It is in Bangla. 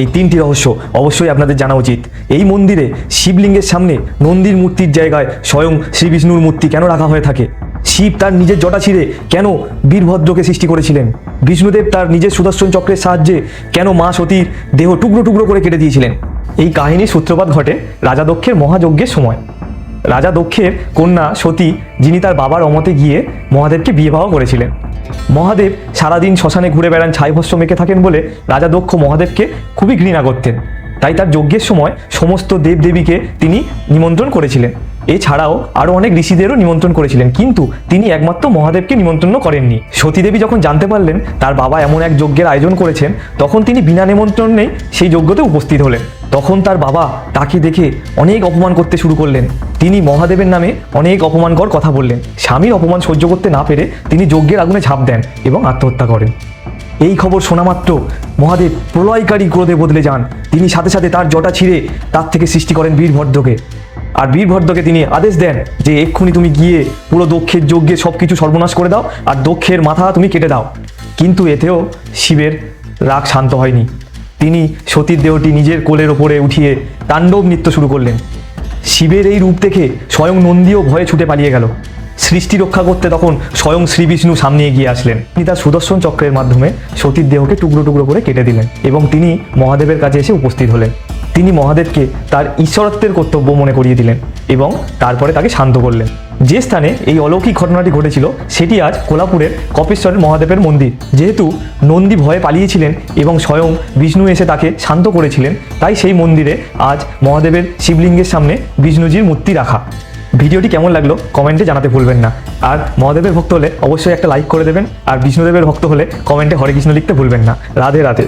এই তিনটি রহস্য অবশ্যই আপনাদের জানা উচিত। এই মন্দিরে শিবলিঙ্গের সামনে নন্দীর মূর্তির জায়গায় স্বয়ং শ্রী বিষ্ণুর মূর্তি কেন রাখা হয়ে থাকে? শিব তার নিজের জটা ছিঁড়ে কেন বীরভদ্রকে সৃষ্টি করেছিলেন? বিষ্ণুদেব তার নিজের সুদর্শন চক্রের সাহায্যে কেন মা সতীর দেহ টুকরো টুকরো করে কেটে দিয়েছিলেন? এই কাহিনীর সূত্রপাত ঘটে রাজা দক্ষের মহাযজ্ঞের সময়। রাজা দক্ষের কন্যা সতী, যিনি তার বাবার অমতে গিয়ে মহাদেবকে বিবাহ করেছিলেন। মহাদেব সারাদিন শ্মশানে ঘুরে বেড়ান, ছাই ভস্য মেখে থাকেন বলে রাজা দক্ষ মহাদেবকে খুবই ঘৃণা করতেন। তাই তার যজ্ঞের সময় সমস্ত দেবদেবীকে তিনি নিমন্ত্রণ করেছিলেন। এছাড়াও আরও অনেক ঋষিদেরও নিমন্ত্রণ করেছিলেন, কিন্তু তিনি একমাত্র মহাদেবকে নিমন্ত্রণ করেননি। সতীদেবী যখন জানতে পারলেন তার বাবা এমন এক যজ্ঞের আয়োজন করেছেন, তখন তিনি বিনা নিমন্ত্রণেই সেই যজ্ঞতে উপস্থিত হলেন। তখন তার বাবা তাকে দেখে অনেক অপমান করতে শুরু করলেন। তিনি মহাদেবের নামে অনেক অপমানকর কথা বললেন। স্বামীর অপমান সহ্য করতে না পেরে তিনি যজ্ঞের আগুনে ঝাঁপ দেন এবং আত্মহত্যা করেন। এই খবর শোনা মাত্র মহাদেব প্রলয়কারী ক্রোধে বদলে যান। তিনি সাথে সাথে তার জটা ছিঁড়ে তার থেকে সৃষ্টি করেন বীরভদ্রকে। আর বীরভদ্রকে তিনি আদেশ দেন যে, এক্ষুনি তুমি গিয়ে পুরো দক্ষের যজ্ঞে সব কিছু সর্বনাশ করে দাও আর দক্ষের মাথা তুমি কেটে দাও। কিন্তু এতেও শিবের রাগ শান্ত হয়নি। তিনি সতীর দেহটি নিজের কোলের ওপরে উঠিয়ে তাণ্ডব নৃত্য শুরু করলেন। শিবের এই রূপ দেখে স্বয়ং নন্দীও ভয়ে ছুটে পালিয়ে গেল। সৃষ্টি রক্ষা করতে তখন স্বয়ং শ্রী বিষ্ণু সামনে এগিয়ে আসলেন। তিনি তার সুদর্শন চক্রের মাধ্যমে সতীর দেহকে টুকরো টুকরো করে কেটে দিলেন এবং তিনি মহাদেবের কাছে এসে উপস্থিত হলেন। তিনি মহাদেবকে তার ঈশ্বরত্বের কর্তব্য মনে করিয়ে দিলেন এবং তারপরে তাকে শান্ত করলেন। যে স্থানে এই অলৌকিক ঘটনাটি ঘটেছিল, সেটি আজ কোলাপুরের কপেশ্বরের মহাদেবের মন্দির। যেহেতু নন্দী ভয়ে পালিয়েছিলেন এবং স্বয়ং বিষ্ণু এসে তাকে শান্ত করেছিলেন, তাই সেই মন্দিরে আজ মহাদেবের শিবলিঙ্গের সামনে বিষ্ণুজির মূর্তি রাখা। ভিডিওটি কেমন লাগল কমেন্টে জানাতে ভুলবেন না। আর মহাদেবের ভক্ত হলে অবশ্যই একটা লাইক করে দেবেন, আর বিষ্ণুদেবের ভক্ত হলে কমেন্টে হরে কৃষ্ণ লিখতে ভুলবেন না। রাধে রাধে।